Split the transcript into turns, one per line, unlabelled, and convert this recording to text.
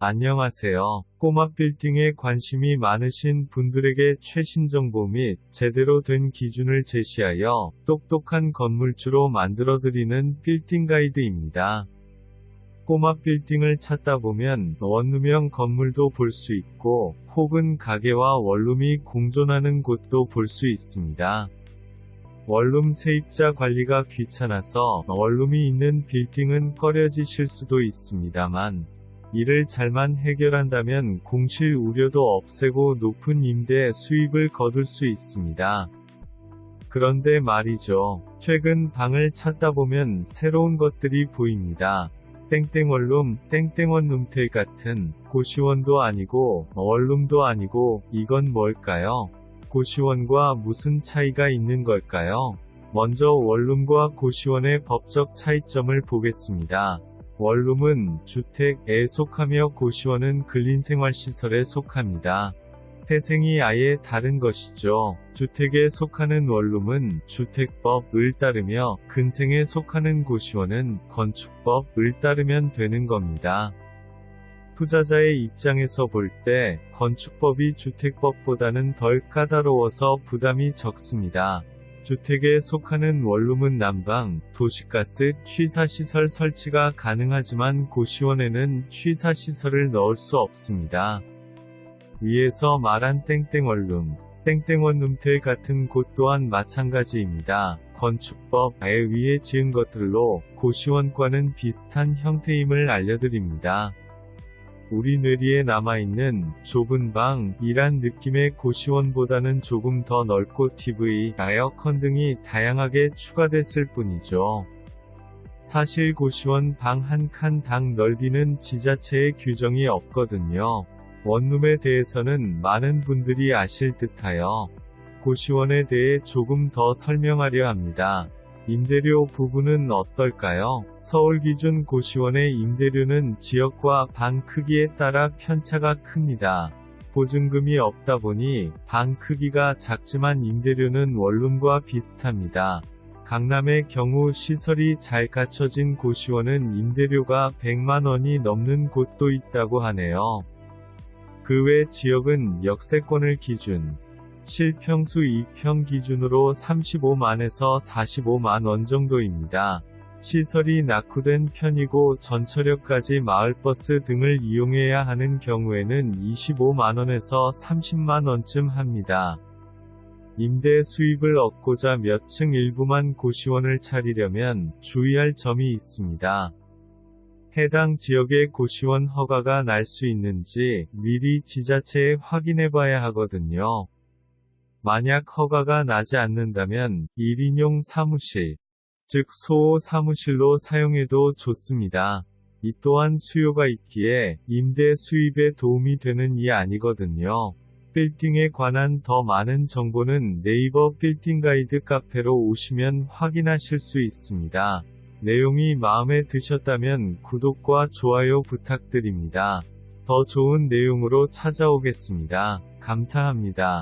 안녕하세요. 꼬마 빌딩에 관심이 많으신 분들에게 최신 정보 및 제대로 된 기준을 제시하여 똑똑한 건물주로 만들어드리는 빌딩 가이드입니다. 꼬마 빌딩을 찾다 보면 원룸형 건물도 볼 수 있고 혹은 가게와 원룸이 공존하는 곳도 볼 수 있습니다. 원룸 세입자 관리가 귀찮아서 원룸이 있는 빌딩은 꺼려지실 수도 있습니다만 이를 잘만 해결한다면 공실 우려도 없애고 높은 임대 수입을 거둘 수 있습니다. 그런데 말이죠. 최근 방을 찾다 보면 새로운 것들이 보입니다. 땡땡 원룸, 땡땡 원룸텔 같은 고시원도 아니고 원룸도 아니고 이건 뭘까요? 고시원과 무슨 차이가 있는 걸까요? 먼저 원룸과 고시원의 법적 차이점을 보겠습니다. 원룸은 주택에 속하며 고시원은 근린생활시설에 속합니다. 태생이 아예 다른 것이죠. 주택에 속하는 원룸은 주택법을 따르며 근생에 속하는 고시원은 건축법을 따르면 되는 겁니다. 투자자의 입장에서 볼 때 건축법이 주택법보다는 덜 까다로워서 부담이 적습니다. 주택에 속하는 원룸은 난방, 도시가스, 취사시설 설치가 가능하지만 고시원에는 취사시설을 넣을 수 없습니다. 위에서 말한 땡땡원룸, 땡땡원룸텔 같은 곳 또한 마찬가지입니다. 건축법에 의해 지은 것들로 고시원과는 비슷한 형태임을 알려드립니다. 우리 뇌리에 남아있는 좁은 방이란 느낌의 고시원보다는 조금 더 넓고 TV, 에어컨 등이 다양하게 추가됐을 뿐이죠. 사실 고시원 방 한 칸 당 넓이는 지자체의 규정이 없거든요. 원룸에 대해서는 많은 분들이 아실 듯하여 고시원에 대해 조금 더 설명하려 합니다. 임대료 부분은 어떨까요? 서울 기준 고시원의 임대료는 지역과 방 크기에 따라 편차가 큽니다. 보증금이 없다 보니 방 크기가 작지만 임대료는 원룸과 비슷합니다. 강남의 경우 시설이 잘 갖춰진 고시원은 임대료가 100만원이 넘는 곳도 있다고 하네요. 그 외 지역은 역세권을 기준, 실평수 2평 기준으로 35만에서 45만 원 정도입니다. 시설이 낙후된 편이고 전철역까지 마을버스 등을 이용해야 하는 경우에는 25만원에서 30만원쯤 합니다. 임대 수입을 얻고자 몇 층 일부만 고시원을 차리려면 주의할 점이 있습니다. 해당 지역의 고시원 허가가 날 수 있는지 미리 지자체에 확인해 봐야 하거든요. 만약 허가가 나지 않는다면 1인용 사무실, 즉 소호 사무실로 사용해도 좋습니다. 이 또한 수요가 있기에 임대 수입에 도움이 되는 이 아니거든요. 빌딩에 관한 더 많은 정보는 네이버 빌딩 가이드 카페로 오시면 확인하실 수 있습니다. 내용이 마음에 드셨다면 구독과 좋아요 부탁드립니다. 더 좋은 내용으로 찾아오겠습니다. 감사합니다.